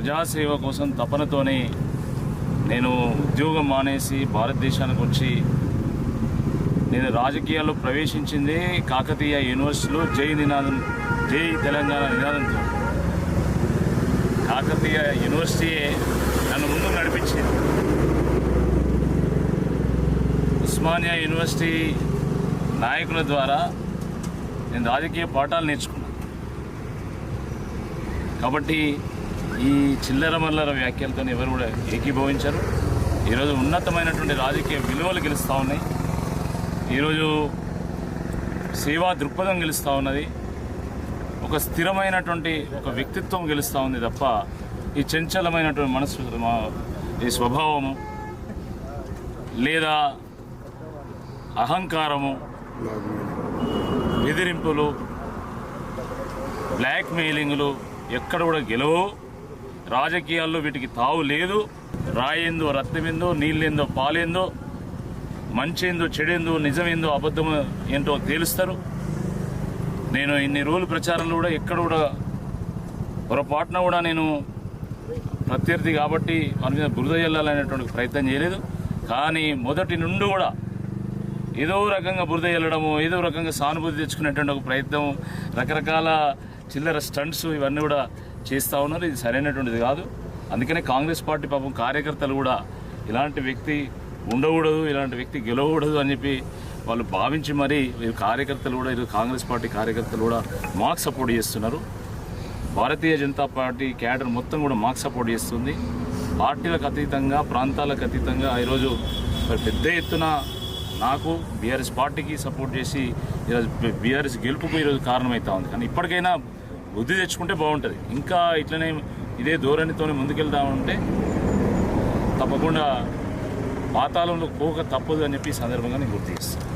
ప్రజాసేవ కోసం తపనతోనే నేను ఉద్యోగం మానేసి భారతదేశానికి వచ్చి నేను రాజకీయాల్లో ప్రవేశించింది కాకతీయ యూనివర్సిటీలో జై నినాదం జై తెలంగాణ నినాదంతో కాకతీయ యూనివర్సిటీయే నన్ను ముందు నడిపించింది. ఉస్మానియా యూనివర్సిటీ నాయకుల ద్వారా నేను రాజకీయ పాఠాలు నేర్చుకున్నాను కాబట్టి ఈ చిల్లర మల్లర వ్యాఖ్యలతో ఎవరు కూడా ఏకీభవించరు. ఈరోజు ఉన్నతమైనటువంటి రాజకీయ విలువలు గెలుస్తూ ఉన్నాయి. ఈరోజు సేవా దృక్పథం గెలుస్తూ ఉన్నది. ఒక స్థిరమైనటువంటి ఒక వ్యక్తిత్వం గెలుస్తూ ఉంది తప్ప ఈ చంచలమైనటువంటి మనసు మా- ఈ స్వభావము లేదా అహంకారము బెదిరింపులు బ్లాక్ మెయిలింగ్లు ఎక్కడ కూడా గెలవు. రాజకీయాల్లో వీటికి తావు లేదు. రాయిందో రక్తమేందో నీళ్ళేందో పాలేందో మంచేందో చెడేందో నిజమేందో అబద్ధం ఏంటో తేలుస్తారు. నేను ఇన్ని రోజులు ప్రచారంలో కూడా ఎక్కడ కూడా పొరపాటున కూడా నేను ప్రత్యర్థి కాబట్టి మన మీద బురద వెళ్ళాలనేటువంటి ప్రయత్నం చేయలేదు. కానీ మొదటి నుండి కూడా ఏదో రకంగా బురద వెళ్ళడము ఏదో రకంగా సానుభూతి తెచ్చుకునేటువంటి ఒక ప్రయత్నం రకరకాల చిల్లర స్టంట్స్ ఇవన్నీ కూడా చేస్తూ ఉన్నారు. ఇది సరైనటువంటిది కాదు. అందుకనే కాంగ్రెస్ పార్టీ పాపం కార్యకర్తలు కూడా ఇలాంటి వ్యక్తి ఉండకూడదు ఇలాంటి వ్యక్తి గెలవకూడదు అని చెప్పి వాళ్ళు భావించి మరీ కార్యకర్తలు కూడా ఇది కాంగ్రెస్ పార్టీ కార్యకర్తలు కూడా మాకు సపోర్ట్ చేస్తున్నారు. భారతీయ జనతా పార్టీ క్యాడర్ మొత్తం కూడా మాకు సపోర్ట్ చేస్తుంది. పార్టీలకు అతీతంగా ప్రాంతాలకు అతీతంగా ఈరోజు పెద్ద ఎత్తున నాకు బీఆర్ఎస్ పార్టీకి సపోర్ట్ చేసి ఈరోజు బీఆర్ఎస్ గెలుపుకు ఈరోజు కారణమవుతా ఉంది. కానీ ఇప్పటికైనా బుద్ధి తెచ్చుకుంటే బాగుంటుంది. ఇంకా ఇట్లనే ఇదే ధోరణితోనే ముందుకెళ్తా ఉంటే తప్పకుండా పాతాళంలో పోక తప్పదు అని చెప్పి సందర్భంగా నేను గుర్తు చేస్తాను